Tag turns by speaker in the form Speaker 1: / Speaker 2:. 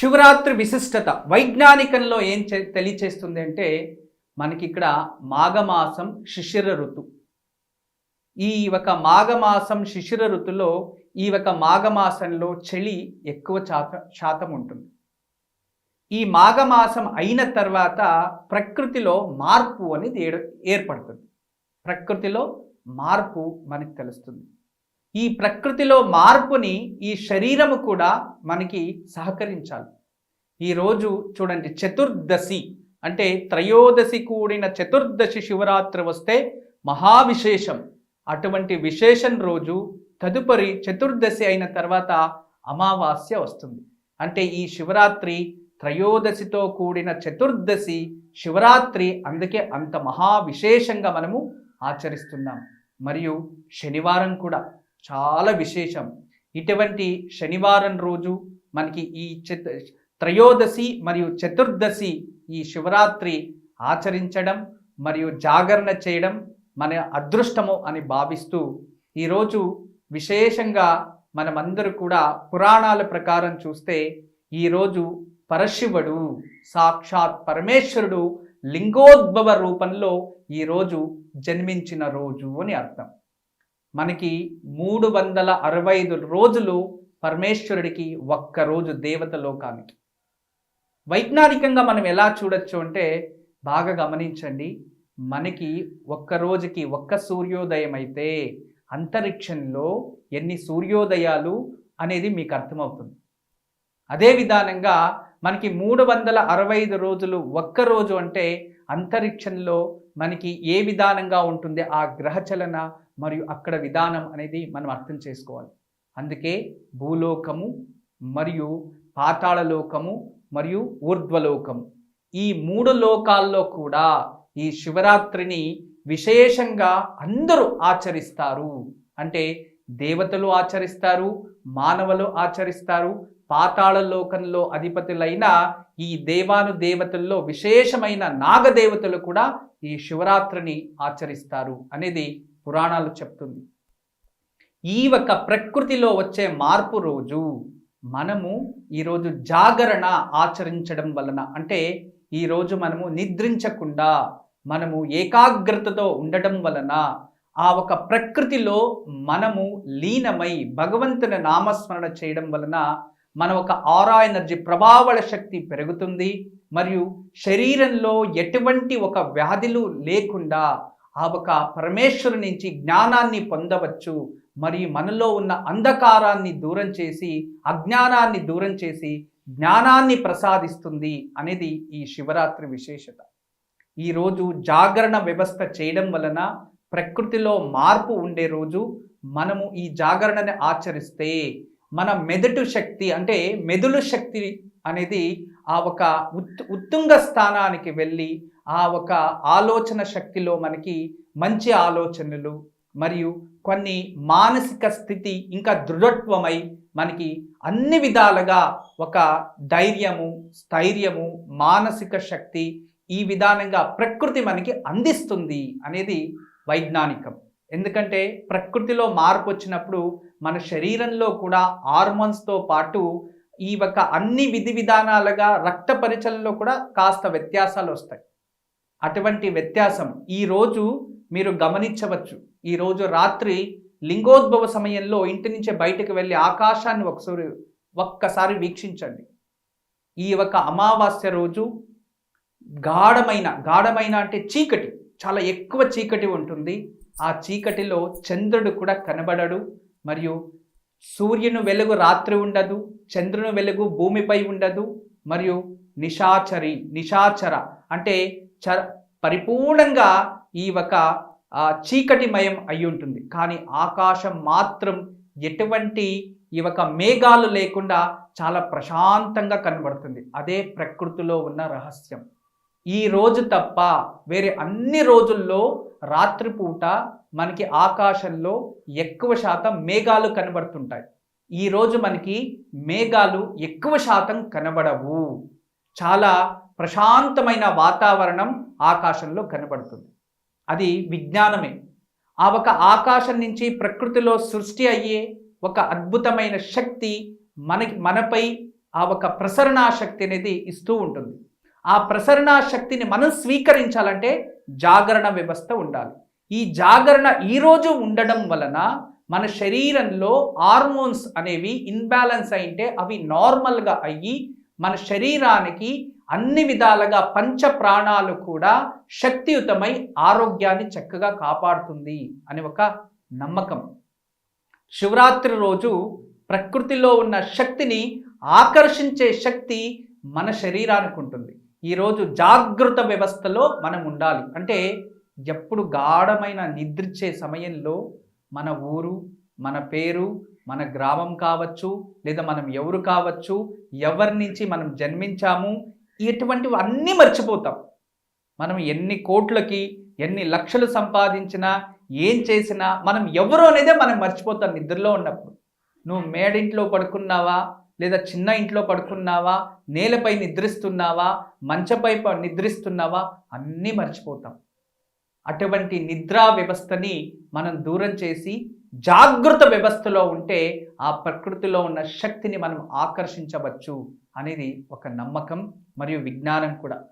Speaker 1: శివరాత్రి విశిష్టత. వైజ్ఞానికంలో ఏం చే- తెలియచేస్తుంది అంటే మనకి ఇక్కడ మాఘమాసం శిశిర ఋతు. ఈ ఒక మాఘమాసం శిశిర ఋతులో ఈ ఒక మాఘమాసంలో చలి ఎక్కువ శాత శాతం ఉంటుంది. ఈ మాఘమాసం అయిన తర్వాత ప్రకృతిలో మార్పు అనేది ఏర్పడుతుంది. ప్రకృతిలో మార్పు మనకి తెలుస్తుంది. ఈ ప్రకృతిలో మార్పుని ఈ శరీరము కూడా మనకి సహకరించాలి. ఈరోజు చూడండి చతుర్దశి అంటే త్రయోదశి కూడిన చతుర్దశి శివరాత్రి వస్తే మహావిశేషం. అటువంటి విశేషం రోజు తదుపరి చతుర్దశి అయిన తర్వాత అమావాస్య వస్తుంది. అంటే ఈ శివరాత్రి త్రయోదశితో కూడిన చతుర్దశి శివరాత్రి అందుకే అంత మహా విశేషంగా మనము ఆచరిస్తున్నాం. మరియు శనివారం కూడా చాలా విశేషం. ఇటువంటి శనివారం రోజు మనకి ఈ త్రయోదశి మరియు చతుర్దశి ఈ శివరాత్రి ఆచరించడం మరియు జాగరణ చేయడం మన అదృష్టము అని భావిస్తూ ఈరోజు విశేషంగా మనమందరూ కూడా పురాణాల ప్రకారం చూస్తే ఈరోజు పరశివుడు సాక్షాత్ పరమేశ్వరుడు లింగోద్భవ రూపంలో ఈరోజు జన్మించిన రోజు అని అర్థం. మనకి మూడు వందల అరవై ఐదు రోజులు పరమేశ్వరుడికి ఒక్క రోజు దేవత లోకానికి. వైజ్ఞానికంగా మనం ఎలా చూడొచ్చు అంటే బాగా గమనించండి. మనకి ఒక్క రోజుకి ఒక్క సూర్యోదయం అయితే అంతరిక్షంలో ఎన్ని సూర్యోదయాలు అనేది మీకు అర్థమవుతుంది. అదే విధానంగా మనకి మూడు వందల అరవై ఐదు రోజులు ఒక్క రోజు అంటే అంతరిక్షంలో మనకి ఏ విధానంగా ఉంటుంది? ఆ గ్రహచలన మరియు అక్కడ విధానం అనేది మనం అర్థం చేసుకోవాలి. అందుకే భూలోకము మరియు పాతాళలోకము మరియు ఊర్ధ్వలోకము. ఈ మూడు లోకాల్లో కూడా ఈ శివరాత్రిని విశేషంగా అందరూ ఆచరిస్తారు. అంటే దేవతలు ఆచరిస్తారు మానవులు ఆచరిస్తారు పాతాళ లోకంలో అధిపతులైన ఈ దేవాను దేవతల్లో విశేషమైన నాగదేవతలు కూడా ఈ శివరాత్రిని ఆచరిస్తారు అనేది పురాణాలు చెప్తుంది. ఈ ఒక ప్రకృతిలో వచ్చే మార్పు రోజు మనము ఈరోజు జాగరణ ఆచరించడం వలన అంటే ఈరోజు మనము నిద్రించకుండా మనము ఏకాగ్రతతో ఉండడం వలన ఆ ఒక ప్రకృతిలో మనము లీనమై భగవంతుని నామస్మరణ చేయడం వలన మన ఒక ఆరా ఎనర్జీ ప్రభావళ శక్తి పెరుగుతుంది. మరియు శరీరంలో ఎటువంటి ఒక వ్యాధులు లేకుండా ఆ ఒక పరమేశ్వరు నుంచి జ్ఞానాన్ని పొందవచ్చు. మరియు మనలో ఉన్న అంధకారాన్ని దూరం చేసి అజ్ఞానాన్ని దూరం చేసి జ్ఞానాన్ని ప్రసాదిస్తుంది అనేది ఈ శివరాత్రి విశేషత. ఈరోజు జాగరణ వ్యవస్థ చేయడం వలన ప్రకృతిలో మార్పు ఉండే రోజు మనము ఈ జాగరణని ఆచరిస్తే మన మెదడు శక్తి అంటే మెదులు శక్తి అనేది ఆ ఒక ఉత్ ఉత్తుంగ స్థానానికి వెళ్ళి ఆ ఒక ఆలోచన శక్తిలో మనకి మంచి ఆలోచనలు మరియు కొన్ని మానసిక స్థితి ఇంకా దృఢత్వమై మనకి అన్ని విధాలుగా ఒక ధైర్యము స్థైర్యము మానసిక శక్తి ఈ విధానంగా ప్రకృతి మనకి అందిస్తుంది అనేది వైజ్ఞానికం. ఎందుకంటే ప్రకృతిలో మార్పు వచ్చినప్పుడు మన శరీరంలో కూడా హార్మోన్స్తో పాటు ఈ ఒక అన్ని విధి విధానాలుగా రక్త పరిచలంలో కూడా కాస్త వ్యత్యాసాలు వస్తాయి. అటువంటి వ్యత్యాసం ఈరోజు మీరు గమనించవచ్చు. ఈరోజు రాత్రి లింగోద్భవ సమయంలో ఇంటి నుంచే బయటకు వెళ్ళి ఆకాశాన్ని ఒకసారి ఒక్కసారి వీక్షించండి. ఈ ఒక అమావాస్య రోజు గాఢమైన గాఢమైన అంటే చీకటి చాలా ఎక్కువ చీకటి ఉంటుంది. ఆ చీకటిలో చంద్రుడు కూడా కనబడడు. మరియు సూర్యుని వెలుగు రాత్రి ఉండదు చంద్రుని వెలుగు భూమిపై ఉండదు. మరియు నిశాచరి నిశాచర అంటే చ పరిపూర్ణంగా ఈ ఒక చీకటిమయం అయి ఉంటుంది. కానీ ఆకాశం మాత్రం ఎటువంటి ఈ ఒక మేఘాలు లేకుండా చాలా ప్రశాంతంగా కనబడుతుంది. అదే ప్రకృతిలో ఉన్న రహస్యం. ఈ రోజు తప్ప వేరే అన్ని రోజుల్లో రాత్రిపూట మనకి ఆకాశంలో ఎక్కువ శాతం మేఘాలు కనబడుతుంటాయి. ఈ రోజు మనకి మేఘాలు ఎక్కువ శాతం కనబడవు. చాలా ప్రశాంతమైన వాతావరణం ఆకాశంలో కనబడుతుంది. అది విజ్ఞానమే. ఆ ఒక ఆకాశం నుంచి ప్రకృతిలో సృష్టి అయ్యే ఒక అద్భుతమైన శక్తి మనకి మనపై ఆ ఒక ప్రసరణ శక్తి అనేది ఇస్తూ ఉంటుంది. ఆ ప్రసరణ శక్తిని మనం స్వీకరించాలంటే జాగరణ వ్యవస్థ ఉండాలి. ఈ జాగరణ ఈరోజు ఉండడం వలన మన శరీరంలో హార్మోన్స్ అనేవి ఇన్బ్యాలెన్స్ అయింటే అవి నార్మల్గా అయ్యి మన శరీరానికి అన్ని విధాలుగా పంచ ప్రాణాలు కూడా శక్తియుతమై ఆరోగ్యాన్ని చక్కగా కాపాడుతుంది అని ఒక నమ్మకం. శివరాత్రి రోజు ప్రకృతిలో ఉన్న శక్తిని ఆకర్షించే శక్తి మన శరీరానికి ఉంటుంది. ఈరోజు జాగృత వ్యవస్థలో మనం ఉండాలి. అంటే ఎప్పుడు గాఢమైన నిద్రించే సమయంలో మన ఊరు మన పేరు మన గ్రామం కావచ్చు లేదా మనం ఎవరు కావచ్చు ఎవరి నుంచి మనం జన్మించాము ఇటువంటివి అన్నీ మర్చిపోతాం. మనం ఎన్ని కోట్లకి ఎన్ని లక్షలు సంపాదించినా ఏం చేసినా మనం ఎవరు అనేదే మనం మర్చిపోతాం నిద్రలో ఉన్నప్పుడు. నువ్వు మేడింట్లో పడుకున్నావా లేదా చిన్న ఇంట్లో పడుకున్నావా నేలపై నిద్రిస్తున్నావా మంచపై నిద్రిస్తున్నావా అన్నీ మర్చిపోతాం. అటువంటి నిద్రా వ్యవస్థని మనం దూరం చేసి జాగృత వ్యవస్థలో ఉంటే ఆ ప్రకృతిలో ఉన్న శక్తిని మనం ఆకర్షించవచ్చు అనేది ఒక నమ్మకం మరియు విజ్ఞానం కూడా.